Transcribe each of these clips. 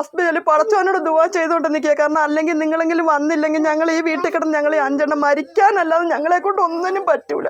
തസ്ബിയിൽ പടച്ചവനോട് ദുവാ ചെയ്തുകൊണ്ട് നിൽക്കുക കാരണം അല്ലെങ്കിൽ നിങ്ങളെങ്കിലും വന്നില്ലെങ്കിൽ ഞങ്ങൾ ഈ വീട്ടിൽ കിടന്ന് ഞങ്ങൾ ഈ അഞ്ചെണ്ണം മരിക്കാനല്ലാതെ ഞങ്ങളെ കൊണ്ട് ഒന്നിനും പറ്റൂല.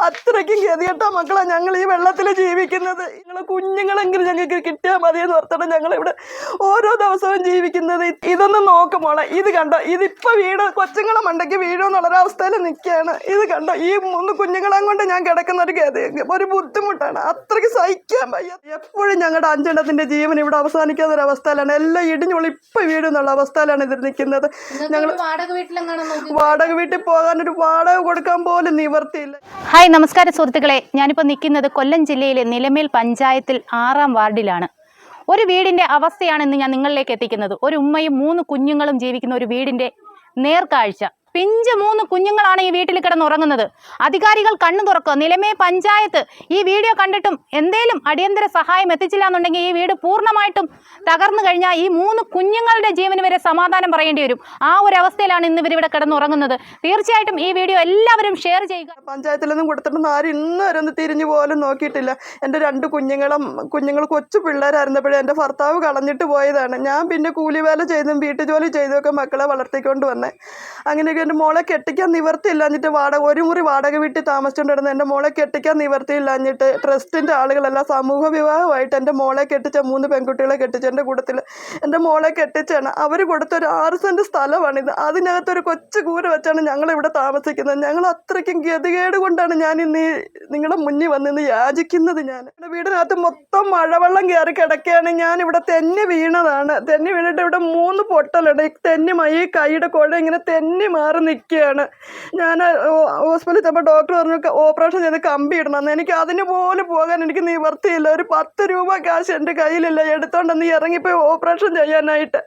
അത്രയ്ക്കും ഗതികെട്ട മക്കളെ ഞങ്ങൾ ഈ വെള്ളത്തിൽ ജീവിക്കുന്നത്. നിങ്ങൾ കുഞ്ഞുങ്ങളെങ്കിലും ഞങ്ങൾക്ക് കിട്ടിയാൽ മതിയെന്ന് ഓർത്തിട്ട് ഞങ്ങൾ ഇവിടെ ഓരോ ദിവസവും ജീവിക്കുന്നത്. ഇതൊന്ന് നോക്ക് മോളെ. ഇത് കണ്ടോ? ഇതിപ്പോ വീട് കൊച്ചുങ്ങളെ മണ്ടയ്ക്ക് വീഴുമെന്നുള്ളൊരവസ്ഥയിൽ നിൽക്കുകയാണ്. ഇത് കണ്ടോ? ഈ മൂന്ന് കുഞ്ഞുങ്ങളെ കൊണ്ട് ഞാൻ കിടക്കുന്ന ഒരു ഗതി ഒരു ബുദ്ധിമുട്ടാണ്. അത്രയ്ക്ക് സഹിക്കാൻ വയ്യ. എപ്പോഴും ഞങ്ങളുടെ അഞ്ചെണ്ണത്തിന്റെ ജീവൻ ഇവിടെ അവസാനിക്കാത്ത ഒരു അവസ്ഥയിലാണ് എല്ലാം ഇപ്പൊ വീഴുന്നുള്ള അവസ്ഥയിലാണ് ഇതിൽ നിൽക്കുന്നത്. ഞങ്ങൾ വാടക വീട്ടിൽ നോക്കി വാടക വീട്ടിൽ പോകാൻ ഒരു വാടക കൊടുക്കാൻ പോലും നിവർത്തിയില്ല. ഹായ് നമസ്കാരം സുഹൃത്തുക്കളെ. ഞാനിപ്പോൾ നിൽക്കുന്നത് കൊല്ലം ജില്ലയിലെ നിലമേൽ പഞ്ചായത്തിൽ ആറാം വാർഡിലാണ്. ഒരു വീടിന്റെ അവസ്ഥയാണ് ഇന്ന് ഞാൻ നിങ്ങളിലേക്ക് എത്തിക്കുന്നത്. ഒരു ഉമ്മയും മൂന്ന് കുഞ്ഞുങ്ങളും ജീവിക്കുന്ന ഒരു വീടിന്റെ നേർക്കാഴ്ച. പിഞ്ച് മൂന്ന് കുഞ്ഞുങ്ങളാണ് ഈ വീട്ടിൽ കിടന്നുറങ്ങുന്നത്. അധികാരികൾ കണ്ണു തുറക്കുക നിലമേ പഞ്ചായത്ത് ഈ വീഡിയോ കണ്ടിട്ടും എന്തേലും അടിയന്തര സഹായം എത്തിച്ചില്ല എന്നുണ്ടെങ്കിൽ ഈ വീട് പൂർണമായിട്ടും തകർന്നു കഴിഞ്ഞാൽ ഈ മൂന്ന് കുഞ്ഞുങ്ങളുടെ ജീവന് വരെ സമാധാനം പറയേണ്ടി വരും. ആ ഒരു അവസ്ഥയിലാണ് ഇന്ന് ഇവരിവിടെ കിടന്നുറങ്ങുന്നത്. തീർച്ചയായിട്ടും ഈ വീഡിയോ എല്ലാവരും ഷെയർ ചെയ്യുക. പഞ്ചായത്തിൽ പഞ്ചായത്തിലൊന്നും കൊടുത്തിട്ടൊന്നും ആരും ഇന്ന് ഒന്ന് തിരിഞ്ഞു പോലും നോക്കിയിട്ടില്ല. എന്റെ രണ്ട് കുഞ്ഞുങ്ങളും കുഞ്ഞുങ്ങൾ കൊച്ചു പിള്ളേരായിരുന്നപ്പോഴേ എന്റെ ഭർത്താവ് കളഞ്ഞിട്ട് പോയതാണ്. ഞാൻ പിന്നെ കൂലിവേല ചെയ്തും വീട്ടുജോലി ചെയ്തുമൊക്കെ മക്കളെ വളർത്തിക്കൊണ്ട് വന്നേ. അങ്ങനെയൊക്കെ എന്റെ മോളെ കെട്ടിക്കാൻ നിവർത്തിയില്ല എന്നിട്ട് വാടക ഒരു മുറി വാടക വീട്ടിൽ താമസിച്ചുകൊണ്ടിരുന്ന എന്റെ മോളെ കെട്ടിക്കാൻ നിവർത്തിയില്ല എന്നിട്ട് ട്രസ്റ്റിന്റെ ആളുകളെല്ലാം സമൂഹ വിവാഹമായിട്ട് എന്റെ മോളെ കെട്ടിച്ച മൂന്ന് പെൺകുട്ടികളെ കെട്ടിച്ച എന്റെ കൂട്ടത്തിൽ എന്റെ മോളെ കെട്ടിച്ചാണ് അവർ കൊടുത്ത ഒരു ആറ് സെന്റ് സ്ഥലമാണിത്. അതിനകത്തൊരു കൊച്ചു കൂര വെച്ചാണ് ഞങ്ങൾ ഇവിടെ താമസിക്കുന്നത്. ഞങ്ങൾ അത്രയ്ക്കും ഗതികേട് കൊണ്ടാണ് ഞാൻ ഇന്ന് നിങ്ങളുടെ മുന്നിൽ വന്ന് ഇന്ന് യാചിക്കുന്നത് ഞാൻ. എന്റെ വീടിനകത്ത് മൊത്തം മഴവെള്ളം കയറി കിടക്കുകയാണ് ഞാൻ ഇവിടെ തെന്നി വീണതാണ്. തെന്നി വീണിട്ട് ഇവിടെ മൂന്ന് പൊട്ടലുണ്ട്. ഈ തെന്നി മൈ കൈയുടെ കുഴ ഇങ്ങനെ തെന്നി മാറി നിൽക്കുകയാണ്. ഞാൻ ഹോസ്പിറ്റലിൽ ചെന്നപ്പോൾ ഡോക്ടർ പറഞ്ഞു ഓപ്പറേഷൻ ചെയ്ത് കമ്പി ഇടണമെന്ന് എനിക്ക് അതിന് പോലും പോകാൻ എനിക്ക് നിവർത്തിയില്ല ഒരു പത്ത് രൂപ കാശ് എന്റെ കയ്യിലില്ല. എടുത്തോണ്ടെന്ന് ഇറങ്ങിപ്പോയി ഓപ്പറേഷൻ ചെയ്യാനായിട്ട്.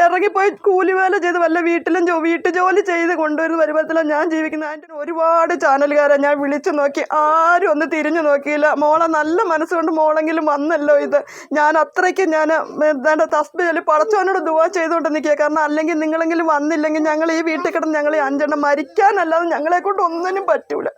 ഇറങ്ങിപ്പോയി കൂലിവേല ചെയ്ത് വല്ല വീട്ടിലും വീട്ടു ജോലി ചെയ്ത് കൊണ്ടുവരുന്ന വരുമ്പത്തിലാണ് ഞാൻ ജീവിക്കുന്നത്. അതിന്റെ ഒരുപാട് ചാനലുകാരെ. ഞാൻ വിളിച്ചു നോക്കി. ആരും ഒന്ന് തിരിഞ്ഞു നോക്കിയില്ല. മോളെ നല്ല മനസ്സുകൊണ്ട് മോളെങ്കിലും വന്നല്ലോ ഇത്. ഞാൻ അത്രയ്ക്ക് ഞാൻ എന്താണ്ട് തസ്ബിയിൽ പടച്ചവനോട് ദുവാ ചെയ്തുകൊണ്ട് നിൽക്കുക. കാരണം അല്ലെങ്കിൽ നിങ്ങളെങ്കിലും വന്നില്ലെങ്കിൽ ഞങ്ങൾ ഈ വീട്ടിൽ കിടന്ന് ഞങ്ങൾ അഞ്ചെണ്ണം മരിക്കാനല്ലാതെ ഞങ്ങളെ കൊണ്ട് ഒന്നിനും പറ്റൂല.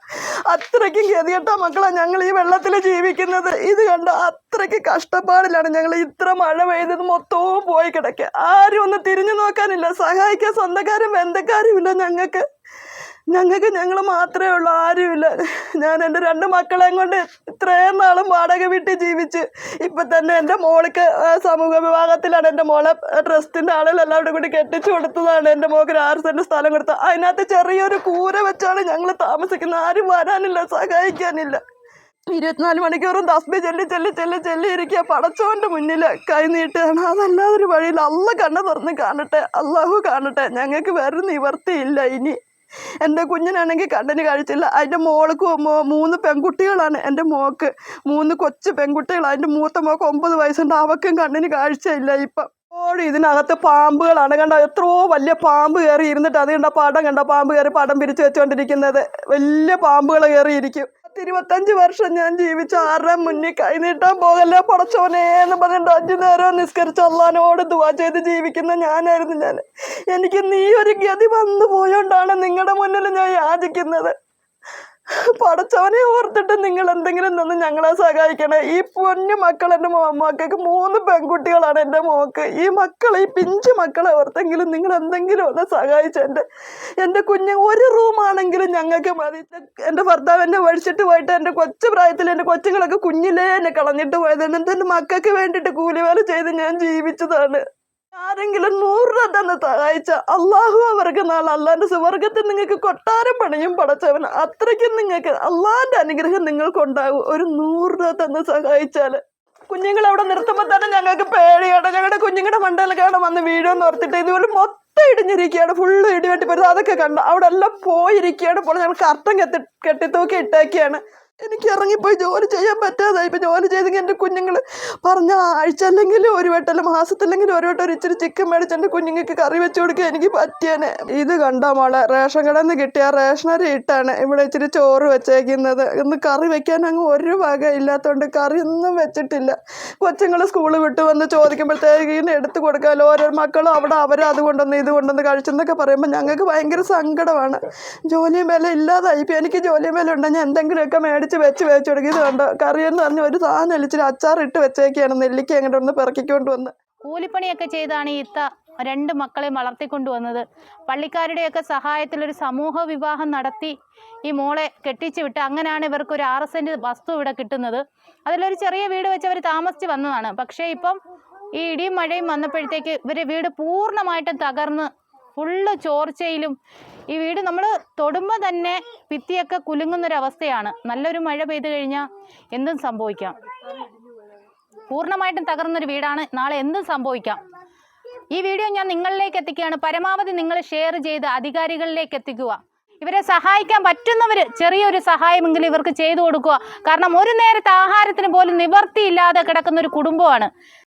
അത്രയ്ക്കും ഗതികെട്ട മക്കളെ ഞങ്ങൾ ഈ വെള്ളത്തിൽ ജീവിക്കുന്നത്. ഇത് കണ്ട അത്രയ്ക്ക് കഷ്ടപ്പാടിലാണ് ഞങ്ങൾ ഇത്ര മഴ പെയ്തത് മൊത്തവും പോയി കിടക്കുക. ആരും ഒന്ന് തിരിഞ്ഞു നോക്കാനില്ല. സഹായിക്കാൻ സ്വന്തക്കാരും ബന്ധക്കാരും ഇല്ല ഞങ്ങൾക്ക്. ഞങ്ങൾക്ക് ഞങ്ങൾ മാത്രമേ ഉള്ളൂ ആരുമില്ല. ഞാൻ എന്റെ രണ്ട് മക്കളെയും കൊണ്ട് ഇത്രയും നാളും വാടക വീട്ടിൽ ജീവിച്ച്. ഇപ്പം തന്നെ എന്റെ മോൾക്ക് സമൂഹ വിഭാഗത്തിലാണ് എന്റെ മോളെ ട്രസ്റ്റിന്റെ ആളുകൾ എല്ലാവരും കൂടി കെട്ടിച്ചു കൊടുത്തതാണ്. എന്റെ മോൾക്ക് ആറ് സെന്റ് സ്ഥലം കൊടുത്തത്. അതിനകത്ത് ചെറിയൊരു കൂര വെച്ചാണ് ഞങ്ങൾ താമസിക്കുന്നത്. ആരും വരാനില്ല സഹായിക്കാനില്ല. ഇരുപത്തിനാല് മണിക്കൂറും തസ്ബി ചൊല്ലി ചൊല്ലി ചൊല്ലി ചൊല്ലി ഇരിക്കുക. പടച്ചോന്റെ മുന്നിൽ കൈ അതല്ലാതെ അതല്ലാതൊരു വഴിയിൽ അല്ല കണ്ണ തുറന്ന് കാണട്ടെ. അള്ളാഹു കാണട്ടെ. ഞങ്ങൾക്ക് വേറെ നിവർത്തിയില്ല ഇനി. എന്റെ കുഞ്ഞിനാണെങ്കിൽ കണ്ണിന് കാഴ്ചയില്ല അതിന്റെ മോൾക്ക് മൂന്ന് പെൺകുട്ടികളാണ് എന്റെ മോക്ക്. മൂന്ന് കൊച്ചു പെൺകുട്ടികൾ അതിന്റെ മൂത്ത മോക്ക് ഒമ്പത് വയസ്സുണ്ട്. അവക്കും കണ്ണിന് കാഴ്ചയില്ല ഇപ്പം. ഓടി ഇതിനകത്ത് പാമ്പുകളാണ്. കണ്ട? എത്രയോ വലിയ പാമ്പ് കയറി ഇരുന്നിട്ട്. അത് കണ്ട? പടം കണ്ട? പാമ്പ് കയറി പടം പിരിച്ചു വെച്ചുകൊണ്ടിരിക്കുന്നത് വലിയ പാമ്പുകൾ കയറി ഇരിക്കും ഇരുപത്തഞ്ച് വർഷം ഞാൻ ജീവിച്ച ആരുടെ മുന്നിൽ കൈനീട്ടാൻ പോകല്ലേ പടച്ചോനെ എന്ന് പറഞ്ഞിട്ട് അഞ്ചു നേരം നിസ്കരിച്ച് അള്ളഹാനോട് ദുവാ ചെയ്ത് ജീവിക്കുന്ന ഞാനായിരുന്നു ഞാൻ. എനിക്ക് നീ ഒരു ഗതി വന്നു പോയോണ്ടാണ് നിങ്ങളുടെ മുന്നിൽ ഞാൻ യാചിക്കുന്നത്. പടച്ചവനെ ഓർത്തിട്ട് നിങ്ങൾ എന്തെങ്കിലും നിന്ന് ഞങ്ങളെ സഹായിക്കണേ. ഈ പൊന്നു മക്കൾ എന്റെ മക്കൾക്ക് മൂന്ന് പെൺകുട്ടികളാണ് എന്റെ മോക്ക്. ഈ മക്കളെ ഈ പിഞ്ചു മക്കളെ ഓർത്തെങ്കിലും നിങ്ങൾ എന്തെങ്കിലും ഒന്ന് സഹായിച്ച എന്റെ എന്റെ കുഞ്ഞ് ഒരു റൂമാണെങ്കിലും ഞങ്ങൾക്ക് മതി. എന്റെ ഭർത്താവ് എന്നെ വഴിച്ചിട്ട് പോയിട്ട് എന്റെ കൊച്ചു പ്രായത്തിൽ എന്റെ കൊച്ചുങ്ങളൊക്കെ കുഞ്ഞിലേ എന്നെ കളഞ്ഞിട്ട് പോയതാണ്. എന്റെ മക്കൾക്ക് വേണ്ടിയിട്ട് കൂലിവേല ചെയ്ത് ഞാൻ ജീവിച്ചതാണ്. ആരെങ്കിലും നൂറ് രൂപ തന്നെ സഹായിച്ച അള്ളാഹു അവർക്ക് നാളെ അള്ളാന്റെ സുവർഗത്തിൽ നിങ്ങൾക്ക് കൊട്ടാരം പണിയും പടച്ചവൻ. അത്രയ്ക്കും നിങ്ങൾക്ക് അള്ളാന്റെ അനുഗ്രഹം നിങ്ങൾക്കുണ്ടാകും ഒരു നൂറ് രൂപ തന്നെ സഹായിച്ചാൽ കുഞ്ഞുങ്ങൾ അവിടെ നിർത്തുമ്പോൾ തന്നെ ഞങ്ങൾക്ക് പേടിയാണ്. ഞങ്ങളുടെ കുഞ്ഞുങ്ങളുടെ മണ്ടയിലൊക്കെയാണ് വന്ന് വീഴുമെന്ന് ഓർത്തിട്ട് ഇതുപോലെ മൊത്തം ഇടിഞ്ഞിരിക്കുകയാണ്. ഫുള്ള് ഇടിവെട്ടി പോയത് അതൊക്കെ കണ്ടു. അവിടെ എല്ലാം പോയിരിക്കുകയാണ്. പോലെ ഞങ്ങൾ കർട്ടൻ കെട്ടി കെട്ടിത്തൂക്കി ഇട്ടേക്കാണ് എനിക്ക് ഇറങ്ങിപ്പോയി ജോലി ചെയ്യാൻ പറ്റാതായി. ഇപ്പം ജോലി ചെയ്തെങ്കിൽ എന്റെ കുഞ്ഞുങ്ങൾ പറഞ്ഞ ആഴ്ച അല്ലെങ്കിൽ ഒരു വട്ടം മാസത്തില്ലെങ്കിൽ ഒരു വട്ടം ഒരു ഇച്ചിരി ചിക്കൻ മേടിച്ച് എന്റെ കുഞ്ഞുങ്ങൾക്ക് കറി വെച്ച് കൊടുക്കാൻ എനിക്ക് പറ്റിയേനെ. ഇത് കണ്ടോ മോളെ? റേഷൻ കടയിൽ നിന്ന് കിട്ടിയ റേഷനറി ഇട്ടാണ് ഇവിടെ ഇച്ചിരി ചോറ് വെച്ചേക്കുന്നത്. ഇന്ന് കറി വെക്കാൻ അങ്ങ് ഒരു വക ഇല്ലാത്തതുകൊണ്ട് കറി ഒന്നും വെച്ചിട്ടില്ല. കൊച്ചുങ്ങൾ സ്കൂൾ വിട്ട് വന്ന് ചോദിക്കുമ്പോഴത്തേക്ക് എടുത്തു കൊടുക്കാമല്ലോ ഓരോ മക്കളും അവിടെ അവർ അത് കൊണ്ടുവന്ന് ഇത് കൊണ്ടുവന്ന് കഴിച്ചെന്നൊക്കെ പറയുമ്പോൾ ഞങ്ങൾക്ക് ഭയങ്കര സങ്കടമാണ്. ജോലിയും വില ഇല്ലാതായി. ഇപ്പം എനിക്ക് ജോലിയും വില ഉണ്ടെങ്കിൽ എന്തെങ്കിലുമൊക്കെ മേടിച്ച് വെച്ച് വെച്ച് കൊടുക്കും. ഇത് കണ്ടോ? കറിയെന്ന് പറഞ്ഞ് ഒരു സാധനം ഇച്ചിരി അച്ചാർ ഇട്ട് വെച്ചേക്കാണ് നെല്ലിക്ക അങ്ങോട്ട് ഒന്ന് പിറക്കിക്കൊണ്ട് വന്ന്. കൂലിപ്പണിയൊക്കെ ചെയ്താണ് ഈ ഇത്ത രണ്ട് മക്കളെ വളർത്തിക്കൊണ്ടുവന്നത് പള്ളിക്കാരുടെയൊക്കെ സഹായത്തിൽ ഒരു സമൂഹ വിവാഹം നടത്തി ഈ മോളെ കെട്ടിച്ചു വിട്ട് അങ്ങനെയാണ് ഇവർക്ക് ഒരു ആറ് സെന്റ് വസ്തു ഇവിടെ കിട്ടുന്നത്. അതിലൊരു ചെറിയ വീട് വെച്ച് അവർ താമസിച്ച് വന്നതാണ്. പക്ഷേ ഇപ്പം ഈ ഇടിയും മഴയും വന്നപ്പോഴത്തേക്ക് ഇവരെ വീട് പൂർണമായിട്ടും തകർന്ന് ഫുള്ള് ചോർച്ചയിലും ഈ വീട് നമ്മൾ തൊടുമ്പോൾ തന്നെ ഭിത്തിയൊക്കെ കുലുങ്ങുന്നൊരവസ്ഥയാണ്. നല്ലൊരു മഴ പെയ്തു കഴിഞ്ഞാൽ എന്തും സംഭവിക്കാം. പൂർണമായിട്ടും തകർന്നൊരു വീടാണ്. നാളെ എന്തും സംഭവിക്കാം. ഈ വീഡിയോ ഞാൻ നിങ്ങളിലേക്ക് എത്തിക്കുകയാണ്. പരമാവധി നിങ്ങൾ ഷെയർ ചെയ്ത് അധികാരികളിലേക്ക് എത്തിക്കുക. ഇവരെ സഹായിക്കാൻ പറ്റുന്നവർ ചെറിയൊരു സഹായമെങ്കിലും ഇവർക്ക് ചെയ്തു കൊടുക്കുക. കാരണം ഒരു നേരത്തെ ആഹാരത്തിന് പോലും നിവർത്തിയില്ലാതെ കിടക്കുന്ന ഒരു കുടുംബമാണ്.